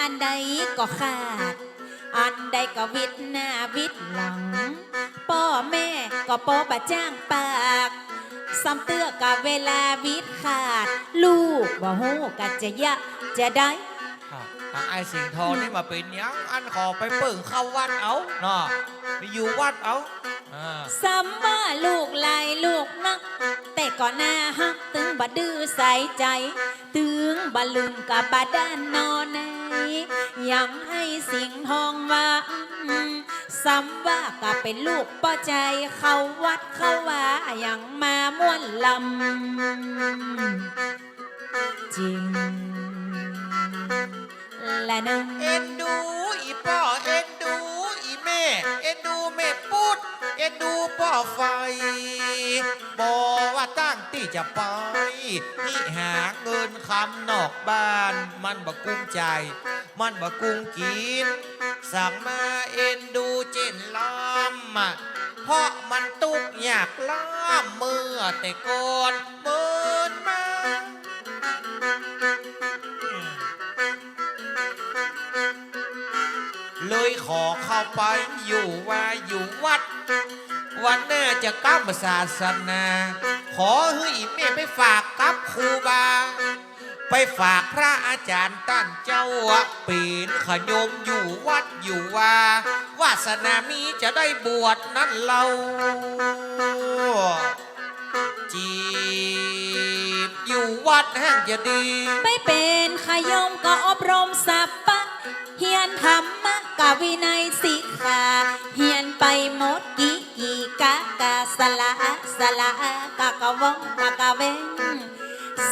อันใดก็ขาด อันใดก็วิดหน้าวิดหลังพ่อแม่ก็ปอบะจ้างปากซ้ำเตือกับเวลาวิดขาด ลูกบ่ฮู้กัจะยะจะได้ครับทางไอ้สิงห์ทองนี่มาเป็นหยังอันขอไปเปิ่งเข้าวัดเอาเนาะไปอยู่วัดเอาอ่าซ้ำว่าลูกหลายลูกนัก แต่ก่อนหน้าฮักตึงบ่ดื้อใส่ใจตึงบ่ลืมกับบาด้านนอนใน ยังให้สิงห์ทองว่าอืมซ้ำว่าก็เป็นลูกป้อใจเข้าวัดเข้าว่ายังมาม่วนลำจริงและนึงเอ็นดูอีพ่อเอ็นดูอีแม่เอ็นดูแม่ปุดเอ็นดูพ่อไฟบอกว่าตั้งที่จะไปนี่หาเงินคำนอกบ้าน มันบักกุ้มใจ มันบักกุ้งกิน สั่งมาเอ็นดูเจนล้ำอะเพราะมันตุกอยากล้ำเมื่อแต่ก่อนเมินมาเลยขอเข้าไปอยู่ว่าอยู่วัด วันหน้าจะก้าศาสนา ขอให้อีแม่ไปฝากกับครูบา ไปฝากพระอาจารย์ตั้นเจ้าปีนขยมอยู่วัดอยู่ว่าวาสนามีจะได้บวชนั่นเราจีบอยู่วัดห้างจะดีไม่เป็นขยมก็อบรมสัพปะ เฮียนธรรมะกบวินัยสิกขาเฮียนไปหมดกี่กี่กะกะสละสละกะกะวงกะกะเวง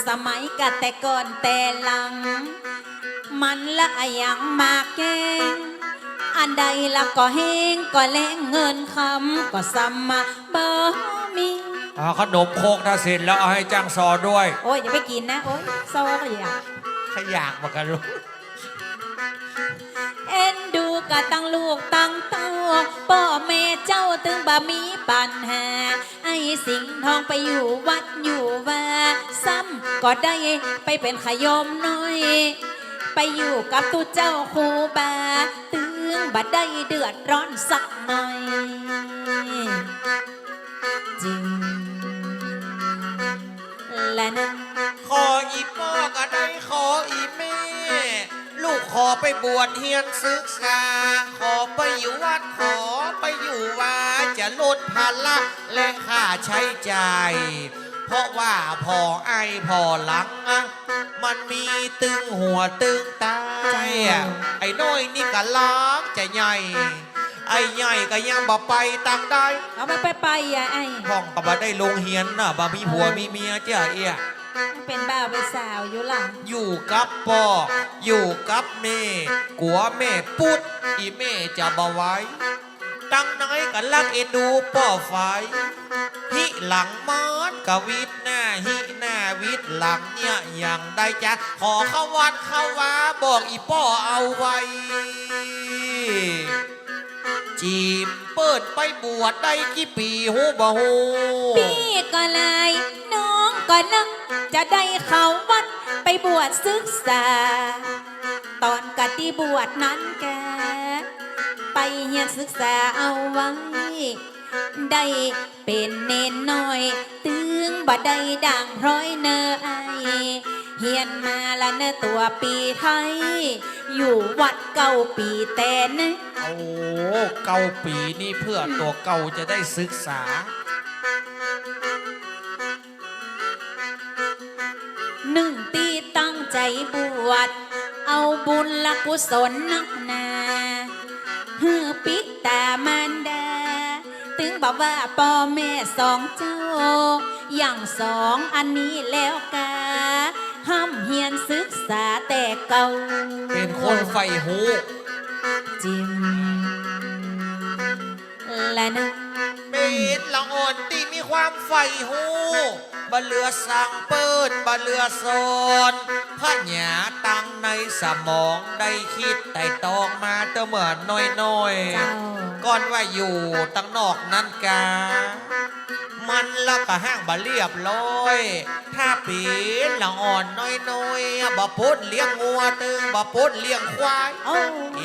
สมัยกะแต่ก่อนแต่หลัง มันละอย่างมากแกงอันใดละก็เฮงก็แลงเงินคำก็สัมมาบ่มีอ่าขนมโคกถ้าเสร็จแล้วเอาให้จ้างซอด้วย โอ้ยอย่าไปกินนะ โอ้ยโซ่ก็อย่าขยากมากันรู้เตึงบ่มีปัญหา ไอ้สิงห์ทองไปอยู่วัดอยู่ว่าซ้ำก็ได้ไปเป็นขยมน้อย ไปอยู่กับตู้เจ้าครูบา ตึงบ่ได้เดือดร้อนสักหน่อยจริงและนะขออีพ่อก็ได้ขออีแม่ ลูกขอไปบวชเฮียนศึกษา ขอไปอยู่วัดขอไปอยู่วา จะลดภาระและค่าใช้จ่าย เพราะว่าพอไอพอหลังอะมันมีตึงหัวตึงตายอะไอ้น้อยนี่ก็ล้างจะใหญ่ไอ้ใหญ่ก็ยังบ่ไปตังได้เอามาไปไปอะไอ้พ่องก็บ่ได้ลงเฮียนน่ะบ่มีผัวมีเมียเจ้าเอี้ยเป็นบ่าวเป็นสาวอยู่หลังอยู่กับพ่ออยู่กับแม่กลัวแม่ปุดอีแม่จะบ่ไหว้ ตั้งน้อยกันลักเอ็นดูป่อไฟหิหลังมอดกวิดหน้าหิหน้าวิดหลังเนี่ยอย่างใดจ้ะขอเข้าวัดเข้าวาบอกอีป่อเอาไว้ จีบเปิดไปบวชได้กี่ปีหูบ่หูพี่ก็เลยน้องก็นึกจะได้เข้าวัดไปบวชศึกษา ตอนกติบวชนั้นแก ไปเรียนศึกษาเอาไว้ได้เป็นเนนน้อย ตึงบ่ได้ดังพร้อยเนอไอเฮียนมาละเนอตัวปีไทย อยู่วัดเก่าปีแต่นะโอ้เก้าปีนี่เพื่อตัวเก่าจะได้ศึกษา หนึ่งตีตั้งใจบวชเอาบุญและกุศลนักหนา ฮือปิตามารดา ถึงบอกว่าพ่อแม่สองเจ้า อย่างสองอันนี้แล้วกาห้ามเฮียนศึกษาแต่เก่า เป็นคนไฟหูจิมและนะ เป็นละอ่อนที่มีความไฟหู บะเลือสั่งเปิดบะเลือสอนพระหยาตั้งในสมองได้คิดแต่ตองมาเตอเหมือนน้อยเจ้าๆก่อนว่าอยู่ตั้งนอกนั้นกามมันแล้วก็ห้างบะเรียบร้อย ถ้าปีนละอ่อนน้อยๆบะพุดเลี้ยงงัวตึงบะพุดเลี้ยงควายโอ้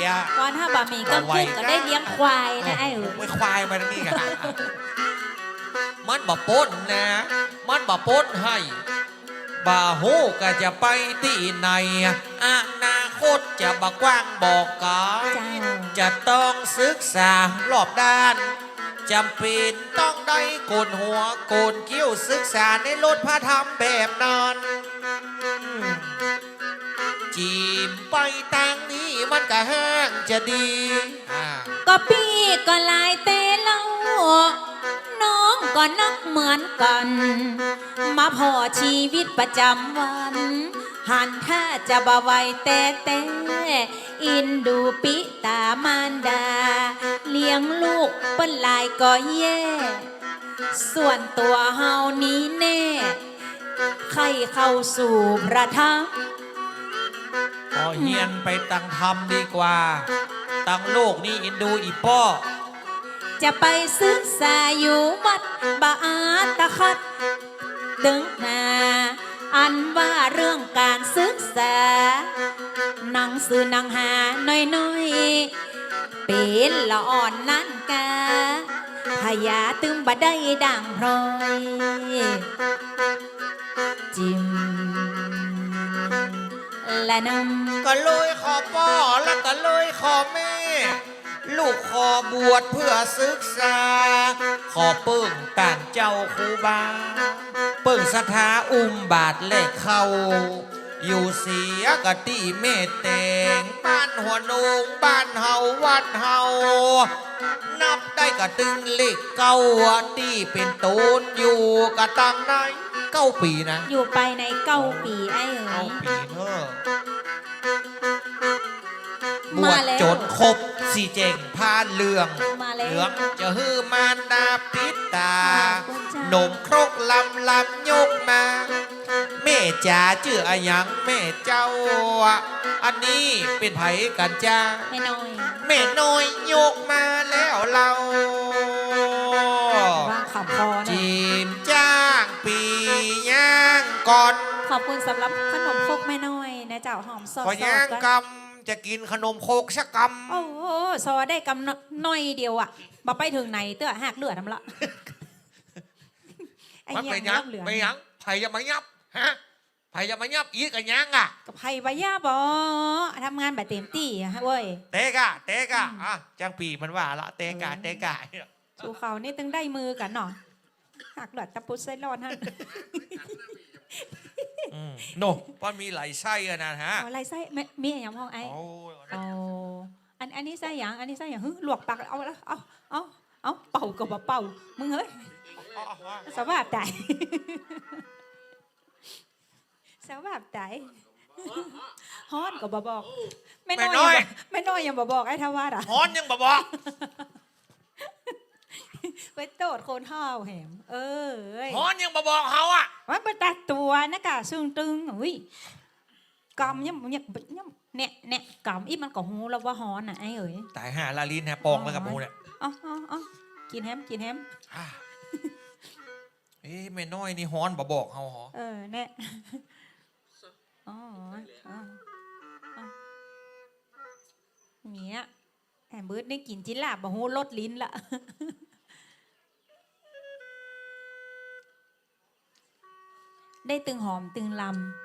อย่าก่อนถ้าบะหมี่กังขึ้นก็ได้เลี้ยงควายนะไอ้เอ๋ยไม่ควายมาทางนี้กัน มันบะป้นนะ มันบะป้นให้บาหูก็จะไปที่ไหนอนาคตจะบะกว้างบอกกายเจ้าจะต้องศึกษารอบด้านจำเป็นต้องได้โกนหัวโกนคิ้วศึกษาในรถพระธรรมแบบนั้นจีมไปทางนี้มันก็แห้งจะดีอ่าก็พี่ก็หลายเตเล่าน้อง ก็นักเหมือนกัน มาพอชีวิตประจำวัน หันถ้าจะบาไวแต่แต่อินดูปิตามารดา เลี้ยงลูกเปิ้นลายก็แย่ ส่วนตัวเฮานี้แน่ ใครเข้าสู่พระธรรมพอเฮียนไปตังทำดีกว่า ตังโลกนี่อินดูอีป้อ จะไปศึกษาอยู่วัดบาอาตะคัดดึงหาอันว่าเรื่องการศึกษา หนังสือหนังหาน้อยๆเป็นละอ่อนนั่นกาพยาตึงบ่ได้ดังพรอยจิมและนำก็เลยขอป้อแล้วก็เลยขอแม่ ลูกขอบวชเพื่อศึกษา ขอเปิ้งต่านเจ้าครูบา เปิ้งสถาอุ้มบาทเลขเข้าอยู่เสียกะตีเมตแตงบ้านหัวนงบ้านเฮาวัดเฮานับได้กะตึงเลขเก้าตีเป็นตูนอยู่กะตังไหนเก้าปีนะ อยู่ไปในเก้าปีไอ้เอ๋เก้ายปีเนอะ บวมาชแล้วจนครบสีเจงพานเหลืองมาแล้วเหลืองจะฮือมานดาปิดตาขอบคุณจ้ะหนมครกลำลำยกมา แม่จ๋าชื่ออะหยังแม่เจ้าอะอันนี้เป็นไผกันจ้าไม่น้อยแม่น้อยยกมาแล้วเราว่างขำคอเนี่ยจีมจ้างปีย่างก่อน ขอบคุณสำหรับขนมครกแม่น้อยนะเจ้าหอมซอสพอๆย่างก็กำ จะกินขนมโคกสักกำโอ้โหซอได้กำน้อยเดียวอะมาไปถึงไหนเตื้อหักเลือดทำละไอ้มันเหี้เป็นยยังเหลือไม่ยังไผ่จะมายับฮะไผ่จะมายับอีกกันยังอะกับไผ่ใบย่าบอทำงานแบบเต็มที่อะเว้ย เตกะเตกะอะจังปีมันว่าละเตกะเตกะสู่เขานี่ตึงได้มือกันเนาะหักเลือดตะปุดไส้ร้อนฮะอืม โนป้อนมีหลายไส้อะนะฮะเอาอะไรไส้แม่มีอะไรอย่างห้องไอ้โอ้ยเอาอันอันนี้ไส้หยังอันนี้ไส้หยังฮึลวกปากเอาแล้วเอาเอาเอาเป่ากับบ่เป่ามึงเฮ้ยเอาเอาเอาสภาพใจสภาพใจฮ้อนก็บบอกไม่น้อยยังบ่ไม่น้อยยังบบอกไอ้ทวาดอะฮอนยังบ่บอก ไปโตดโคนเท่าแหมเออเอ้ยฮอนยังบ่บอกเขาอะว่าไปตัดตัวนะกะซึ่งตึงอุ้ยกำยังยังยังเนี่ยเนี่ยกำอีมันก็หูแล้วว่าฮ้อนอะไอ้เอ๋ยตายห่าลาลินฮะปองแล้วกับหมูเนี่ยเอ๋อาเอ๋อกินแฮมกินแฮมอะเอ้ยแม่น้อยนี่ฮอนบ่บอกเขาหรอเออเนี่ยอ๋ออ๋ออ๋อเนี่ยแอมเบิร์ดได้กินจินลาบบ่หูลดลิ้นละ ได้ตึงหอมตึงลำ